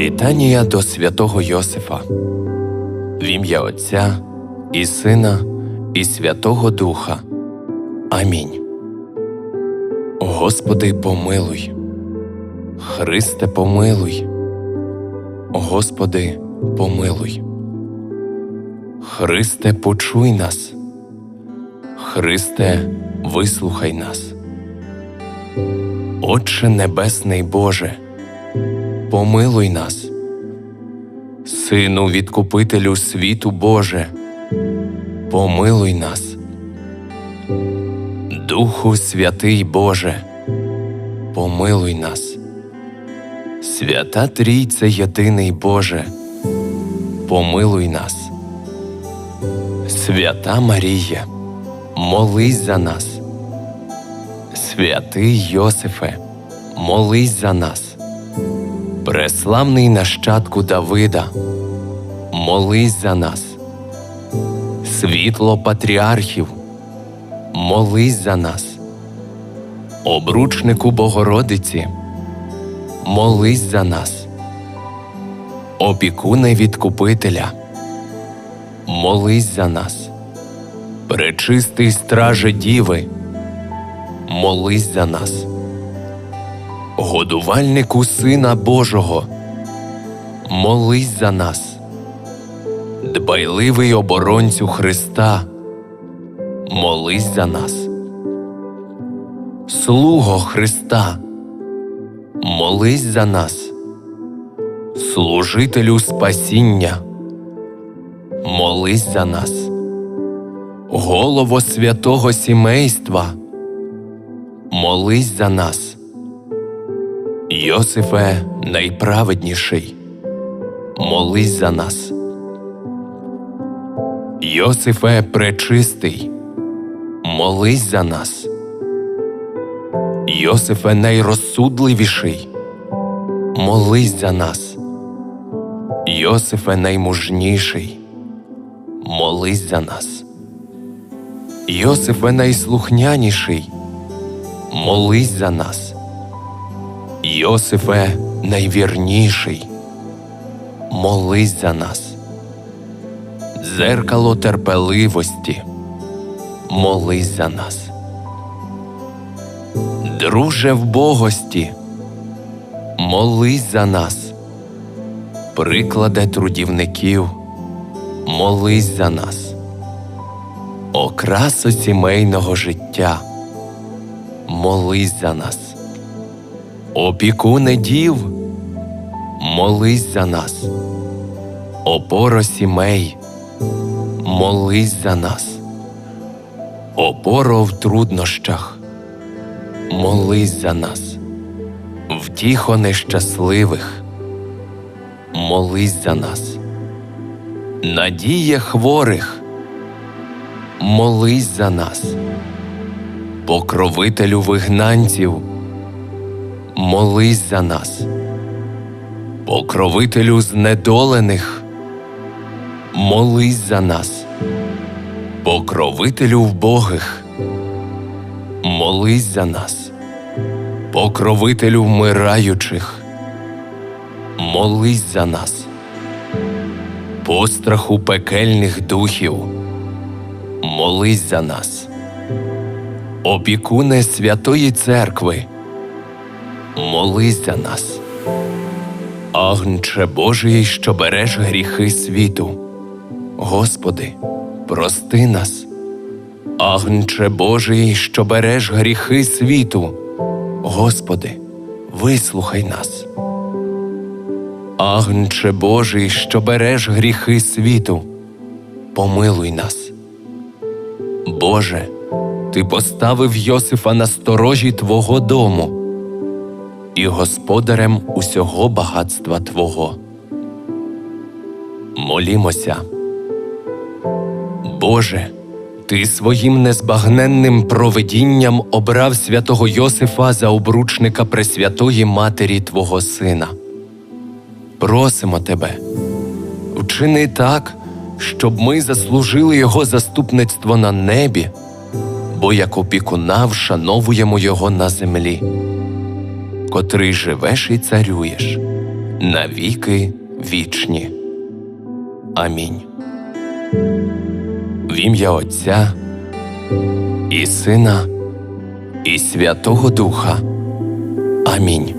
Літанія до святого Йосифа в ім'я Отця і Сина, і Святого Духа. Амінь. Господи, помилуй, Христе, помилуй, Господи, помилуй. Христе, почуй нас, Христе, вислухай нас. Отче Небесний Боже, помилуй нас, Сину Відкупителю світу Боже, помилуй нас, Духу Святий Боже, помилуй нас, Свята Трійце Єдиний Боже, помилуй нас, Свята Марія, молись за нас. Святий Йосифе, молись за нас. Преславний нащадку Давида, молись за нас. Світло патріархів, молись за нас. Обручнику Богородиці, молись за нас. Опікуне Відкупителя, молись за нас. Пречистий страже Діви, молись за нас. Годувальнику Сина Божого, молись за нас. Дбайливий оборонцю Христа, молись за нас. Слуго Христа, молись за нас. Служителю спасіння, молись за нас. Голово святого сімейства, молись за нас. Йосифе найправедніший, молись за нас. Йосифе пречистий, молись за нас. Йосифе найрозсудливіший, молись за нас. Йосифе наймужніший, молись за нас. Йосифе найслухняніший, молись за нас. Йосифе найвірніший, молись за нас. Дзеркало терпеливості, молись за нас. Друже в богості, молись за нас. Прикладе трудівників, молись за нас. Окрасо сімейного життя, молись за нас. Опікуне дів, молись за нас. Опоро сімей, молись за нас. Опоро в труднощах, молись за нас. Втіхо нещасливих, молись за нас. Надія хворих, молись за нас. Покровителю вигнанців молись за нас, покровителю знедолених, молись за нас, покровителю вбогих, молись за нас, покровителю вмираючих, молись за нас, постраху пекельних духів, молись за нас, опікуне Святої Церкви молись за нас. Агнче Божий, що береш гріхи світу. Господи, прости нас. Агнче Божий, що береш гріхи світу. Господи, вислухай нас. Агнче Божий, що береш гріхи світу, помилуй нас. Боже, Ти поставив Йосифа на сторожі Твого дому і господарем усього багатства Твого. Молімося. Боже, Ти своїм незбагненним провидінням обрав святого Йосифа за обручника Пресвятої Матері Твого Сина. Просимо Тебе, вчини так, щоб ми заслужили Його заступництво на небі, бо як опікуна вшановуємо Його на землі котрий живеш і царюєш, навіки вічні. Амінь. В ім'я Отця і Сина, і Святого Духа. Амінь.